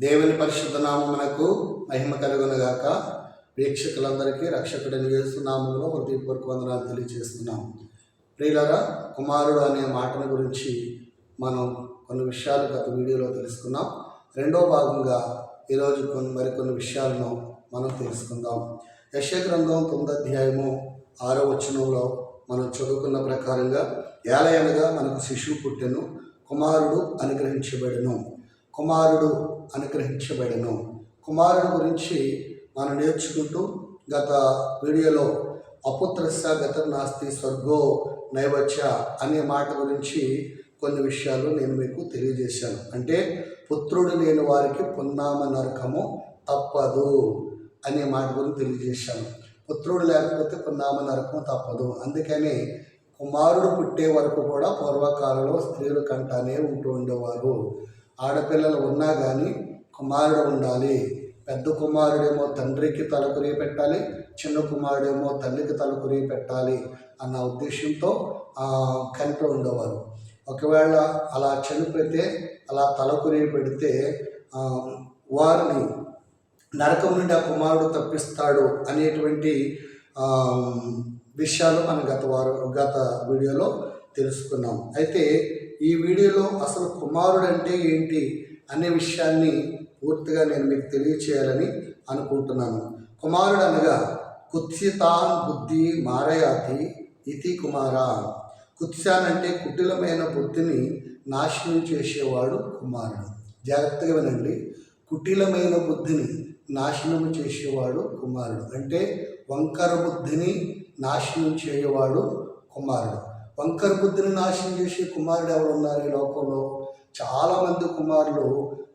దేవుని పరిశుద్ధ నామమునకు మహిమ కలుగునగాక. వీక్షకులందరికీ రక్షకుడిని చేస్తున్నాములో హృదయపూర్వక వందనాలు తెలియజేస్తున్నాం ప్రియులరా కుమారుడు అనే మాటను గురించి మనం కొన్ని విషయాలు గత వీడియోలో తెలుసుకున్నాం. రెండో భాగంగా ఈరోజు కొన్ని మరికొన్ని విషయాలను మనం తెలుసుకుందాం. యశ గ్రంథం తొమ్మిది అధ్యాయము ఆరో వచనంలో మనం చదువుకున్న ప్రకారంగా ఏలయనగా మనకు శిశువు పుట్టెను కుమారుడు అనుగ్రహించబడెను. కుమారుడు అనుగ్రహించబడెను. కుమారుడు గురించి మనం నేర్చుకుంటూ గత వీడియోలో అపుత్రస్య గతం నాస్తి స్వర్గో నైవచ్చ అనే మాట గురించి కొన్ని విషయాలు నేను మీకు తెలియజేశాను. అంటే పుత్రుడు లేని వారికి పున్నామ నరకము తప్పదు అనే మాట గురించి తెలియజేశాను. పుత్రుడు లేకపోతే పున్నామ నరకము తప్పదు. అందుకని కుమారుడు పుట్టే వరకు కూడా పూర్వకాలంలో స్త్రీలు కంటానే ఉంటూ ఉండేవారు. ఆడపిల్లలు ఉన్నా కానీ కుమారుడు ఉండాలి. పెద్ద కుమారుడేమో తండ్రికి తలకురి పెట్టాలి చిన్న కుమారుడేమో తల్లికి తలకురి పెట్టాలి అన్న ఉద్దేశంతో కలిపి ఉండేవారు. ఒకవేళ అలా చనిపోతే అలా తలకురి పెడితే వారిని నరకం నుండి ఆ కుమారుడు తప్పిస్తాడు అనేటువంటి విషయాలు మనం గత వారం గత వీడియోలో తెలుసుకున్నాం. అయితే ఈ వీడియోలో అసలు కుమారుడు అంటే ఏంటి అనే విషయాన్ని పూర్తిగా నేను మీకు తెలియచేయాలని అనుకుంటున్నాను. కుమారుడు అనగా కుత్సితాన్ బుద్ధి మారయాతి ఇతి కుమార. కుత్సాన్ అంటే కుటిలమైన బుద్ధిని నాశనం చేసేవాడు కుమారుడు. జాగ్రత్తగా వినండి. కుటిలమైన బుద్ధిని నాశనం చేసేవాడు కుమారుడు. అంటే వంకర బుద్ధిని నాశనం చేయవాడు కుమారుడు. వంకర బుద్ధిని నాశనం చేసే కుమారుడు ఎవరున్నారు ఈ లోకంలో? చాలామంది కుమారులు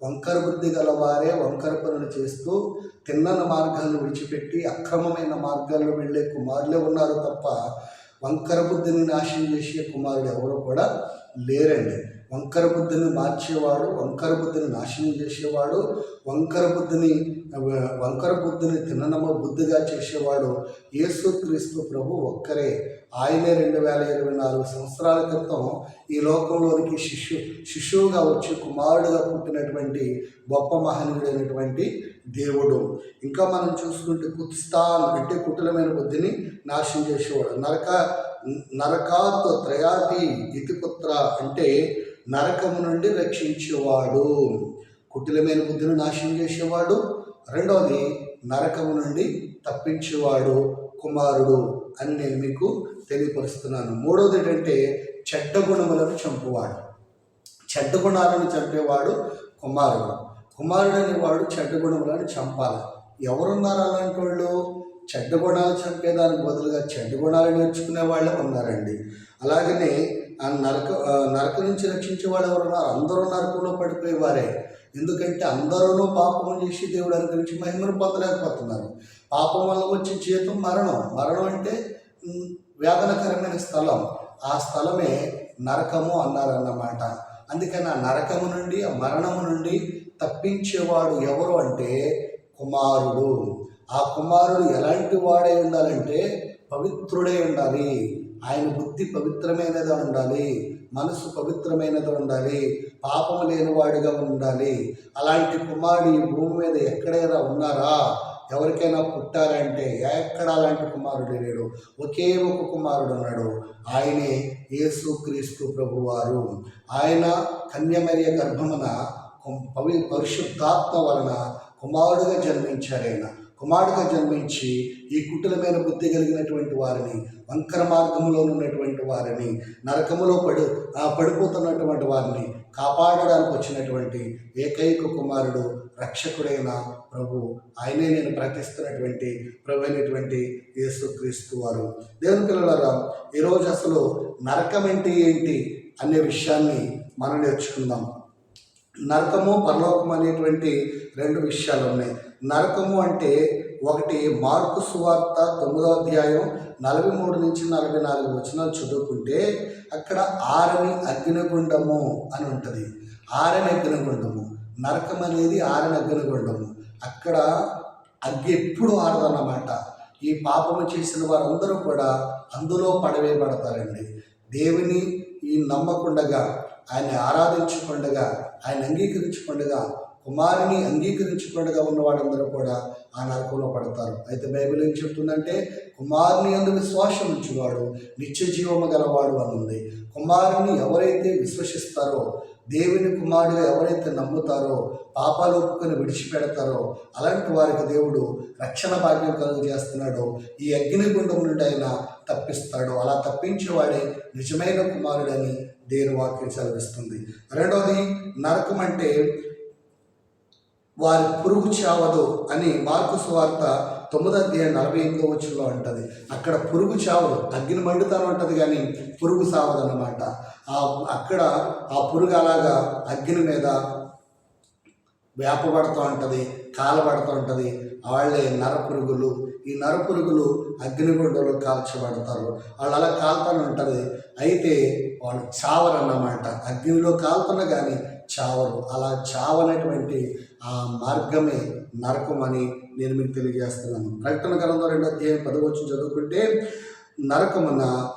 వంకర బుద్ధి గలవారే వంకర పనులు చేస్తూ తిన్నన మార్గాలను విడిచిపెట్టి అక్రమమైన మార్గాల్లో వెళ్ళే కుమారులే ఉన్నారు తప్ప వంకర బుద్ధిని నాశనం చేసే కుమారుడు ఎవరు కూడా లేరండి. వంకర బుద్ధిని మార్చేవాడు వంకర బుద్ధిని నాశనం చేసేవాడు వంకర బుద్ధిని వంకర బుద్ధిని తిన్ననమ బుద్ధిగా చేసేవాడు యేసుక్రీస్తు ప్రభు ఒక్కరే. ఆయనే రెండు వేల ఇరవై నాలుగు సంవత్సరాల క్రితం ఈ లోకంలోనికి శిష్యు శిశువుగా వచ్చి కుమారుడుగా పుట్టినటువంటి గొప్ప మహనీయుడైనటువంటి దేవుడు. ఇంకా మనం చూసుకుంటే కుత్స్థాన్ అంటే కుటిలమైన బుద్ధిని నాశనం చేసేవాడు. నరక నరకాత్ త్రయాతి ఇతిపుత్ర అంటే నరకము నుండి రక్షించేవాడు. కుటిలమైన బుద్ధిని నాశనం చేసేవాడు. రెండవది నరకము నుండి తప్పించేవాడు. కుమారుడు అని నేను మీకు తెలియపరుస్తున్నాను. మూడవది ఏంటంటే చెడ్డ గుణములను చంపువాడు. చెడ్డ గుణాలను చంపేవాడు కుమారుడు. కుమారుడు అనేవాడు చెడ్డ గుణములను చంపాలి. ఎవరున్నారు అలాంటి వాళ్ళు? చెడ్డ గుణాలు చంపేదానికి బదులుగా చెడ్డ గుణాలు నేర్చుకునే వాళ్ళే ఉన్నారండి. అలాగనే ఆ నరక నరక నుంచి రక్షించే వాళ్ళు ఎవరు ఉన్నారు? అందరూ నరకంలో పడిపోయేవారే ఎందుకంటే అందరూ పాపం చేసి దేవుడు అనుగ్రహించి మహిమను పొందలేకపోతున్నారు. పాపం వల్ల వచ్చే జీతం మరణం. మరణం అంటే వేదనకరమైన స్థలం. ఆ స్థలమే నరకము అన్నారన్నమాట. అందుకని ఆ నరకము నుండి ఆ మరణము నుండి తప్పించేవాడు ఎవరు అంటే కుమారుడు. ఆ కుమారుడు ఎలాంటి వాడై ఉండాలంటే పవిత్రుడై ఉండాలి. ఆయన బుద్ధి పవిత్రమైనది ఉండాలి మనసు పవిత్రమైనది ఉండాలి పాపము లేనివాడిగా ఉండాలి. అలాంటి కుమారుడు ఈ భూమి మీద ఎక్కడైనా ఉన్నారా? ఎవరికైనా పుట్టారంటే ఎక్కడ అలాంటి కుమారుడు లేడు? ఒకే ఒక కుమారుడు ఉన్నాడు. ఆయనే యేసుక్రీస్తు ప్రభువారు. ఆయన కన్యమర్య గర్భమున పవి పరిశుద్ధాత్మ వలన కుమారుడుగా జన్మించారు ఆయన కుమారుడుగా జన్మించి ఈ కుటిలమైన బుద్ధి కలిగినటువంటి వారిని వంకర మార్గంలో ఉన్నటువంటి వారిని నరకములో పడు పడిపోతున్నటువంటి వారిని కాపాడడానికి వచ్చినటువంటి ఏకైక కుమారుడు రక్షకుడైన ప్రభు. ఆయనే నేను ప్రకటిస్తున్నటువంటి ప్రభు అయినటువంటి యేసుక్రీస్తు వారు. దేవుని పిల్లలారా ఈరోజు అసలు నరకం అంటే ఏంటి అనే విషయాన్ని మనం నేర్చుకుందాం. నరకము పరలోకం అనేటువంటి రెండు విషయాలు ఉన్నాయి నరకము అంటే ఒకటి మార్కు సువార్త తొమ్మిదో అధ్యాయం నలభై మూడు నుంచి నలభై నాలుగు వచనాలు చదువుకుంటే అక్కడ ఆరని అగ్నిగుండము అని ఉంటుంది. ఆరని అగ్నిగుండము. నరకం అనేది ఆరని అగ్నిగుండము. అక్కడ అగ్గి ఎప్పుడు ఆరదన్నమాట. ఈ పాపము చేసిన వారందరూ కూడా అందులో పడవేయబడతారండి. దేవుని ఈ నమ్మకుండగా ఆయన ఆరాధించకుండగా ఆయన అంగీకరించకుండా కుమారుని అంగీకరించకుండా ఉన్న వాళ్ళందరూ కూడా ఆ నరకంలో పడతారు. అయితే బైబిల్ ఏం చెప్తుందంటే కుమారుని అందు విశ్వాసం ఉంచువాడు నిత్య జీవము గలవాడు అని ఉంది. కుమారుని ఎవరైతే విశ్వసిస్తారో దేవుని కుమారుడు ఎవరైతే నమ్ముతారో పాపాలు ఒప్పుకొని విడిచిపెడతారో అలాంటి వారికి దేవుడు రక్షణ భాగ్యం కలుగు చేస్తున్నాడో ఈ అగ్నిగుండం నుండి ఆయన తప్పిస్తాడు. అలా తప్పించేవాడే నిజమైన కుమారుడని దేవుని వాక్యం చదివిస్తుంది రెండవది నరకం అంటే వారి పురుగు చావదు అని మార్కు సువార్త తొమ్మిదో అధ్యాయం నలభై ఎనిమిదో వచ్చంలో ఉంటుంది. అక్కడ పురుగు చావదు అగ్ని మండుతాను ఉంటుంది కానీ పురుగు సావదు అన్నమాట ఆ అక్కడ ఆ పురుగు అలాగా అగ్ని మీద వేపబడుతూ ఉంటుంది కాలబడుతూ ఉంటుంది. వాళ్ళే నర పురుగులు ఈ నరపురుగులు అగ్నిగుండంలో కాల్చబడతారు. వాళ్ళు అలా కాలుతూనే ఉంటుంది. అయితే వాళ్ళు చావరన్నమాట. అగ్నిలో కాలుతున్న కానీ చావరు. అలా చావనటువంటి ఆ మార్గమే నరకం అని నేను మీకు తెలియజేస్తున్నాను. ప్రకటన గ్రంథం రెండో అధ్యాయం పదవచ్చు చదువుకుంటే నరకమున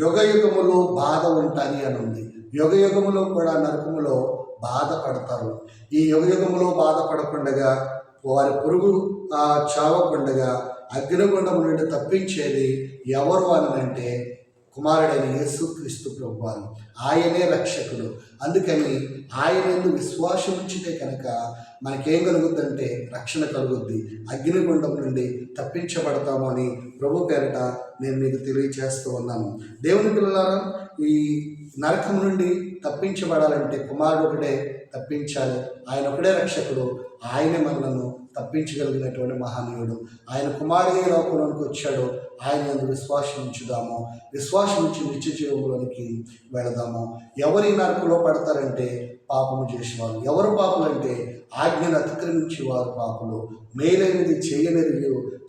యుగ యుగములో బాధ ఉంటుంది అని ఉంది. యుగ యుగములో కూడా నరకములో బాధపడతారు ఈ యుగ యుగములో బాధపడకుండగా వారి పురుగు ఆ చావకుండగా అగ్నిగుండం నుండి తప్పించేది ఎవరు అని అంటే కుమారుడైన యేసుక్రీస్తు ప్రభువారు. ఆయనే రక్షకుడు. అందుకని ఆయన ఎందు విశ్వాసం ఉంచితే కనుక మనకేం కలుగుద్దంటే రక్షణ కలుగుద్ది. అగ్నిగుండం నుండి తప్పించబడతాము అని ప్రభు పేరట నేను మీకు తెలియచేస్తూ ఉన్నాను. దేవుని పిల్లలారా ఈ నరకం నుండి తప్పించబడాలంటే కుమారుడు ఒకడే తప్పించాలి. ఆయన ఒకడే రక్షకుడు. ఆయనే మనలను తప్పించగలిగినటువంటి మహనీయుడు. ఆయన కుమారుడే లోకంలోనికి వచ్చాడు. ఆయన ఎందు విశ్వాసం ఉంచుదాము. విశ్వాసం ఉంచి నిత్య జీవంలోనికి వెళదాము. ఎవరి నరకులో పడతారంటే పాపము చేసేవారు. ఎవరు పాపులు అంటే ఆజ్ఞను అతిక్రమించే వారు పాపులు. మేలైనది చేయనిది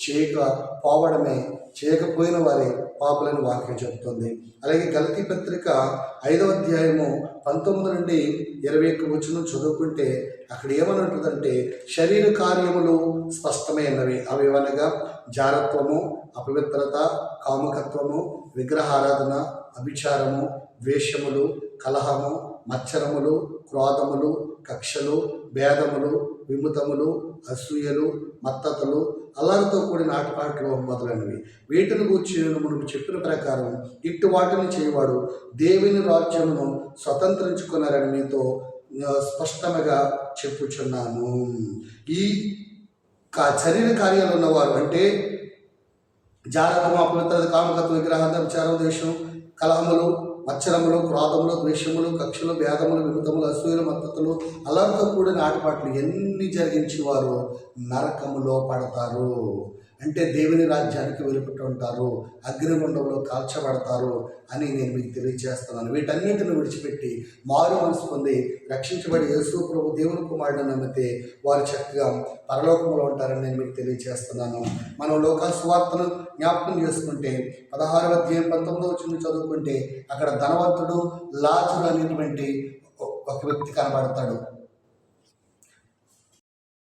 చేయక పోవడమే చేయకపోయిన వారే పాపులని వాక్యం చెబుతుంది. అలాగే గలతీ పత్రిక ఐదవ అధ్యాయము పంతొమ్మిది నుండి ఇరవై ఒక్క వచ్చిన చదువుకుంటే అక్కడ ఏమని ఉంటుందంటే శరీర కార్యములు స్పష్టమైనవి. అవి అనగా జారత్వము అపవిత్రత కాముకత్వము విగ్రహారాధన అభిచారము ద్వేషములు కలహము మత్సరములు క్రోధములు కక్షలు భేదములు విముతములు అసూయలు మత్తతలు అల్లరితో కూడిన ఆటపాటలు మొదలైనవి. వీటిని గూర్చి నేను మనకు చెప్పిన ప్రకారం ఇటు వాటిని చేయవాడు దేవుని రాజ్యమును స్వతంత్రించుకున్నారని మీతో స్పష్టముగా స్పష్టంగా చెప్పుచున్నాను. ఈ కా శరీర కార్యాలు ఉన్నవారు అంటే జాగ్రత్త అపవిత్రత కామకత్వ విగ్రహార్థ విచారం దేశం కలహములు మచ్చరములు క్రోధములు ద్వేషములు కక్షలు భేదములు విముతములు అసూయలు మద్దతులు అల్లరితో కూడిన ఆటపాట్లు ఎన్ని జరిగించి వారు నరకములో పడతారు. అంటే దేవుని రాజ్యానికి వెలుపుట ఉంటారు అగ్నిగుండంలో కాల్చబడతారు అని నేను మీకు తెలియజేస్తున్నాను. వీటన్నిటిని విడిచిపెట్టి మారు మనసు పొంది రక్షించబడి యేసు ప్రభు దేవుని కుమారుడు నమ్మితే వారు చక్కగా పరలోకంలో ఉంటారని నేను మీకు తెలియజేస్తున్నాను. మనం లోక సువార్తను జ్ఞాపకం చేసుకుంటే పదహారవ అధ్యాయం పంతొమ్మిదవ వచ్చిన చదువుకుంటే అక్కడ ధనవంతుడు లాజరు అనేటువంటి ఒక వ్యక్తి కనబడతాడు.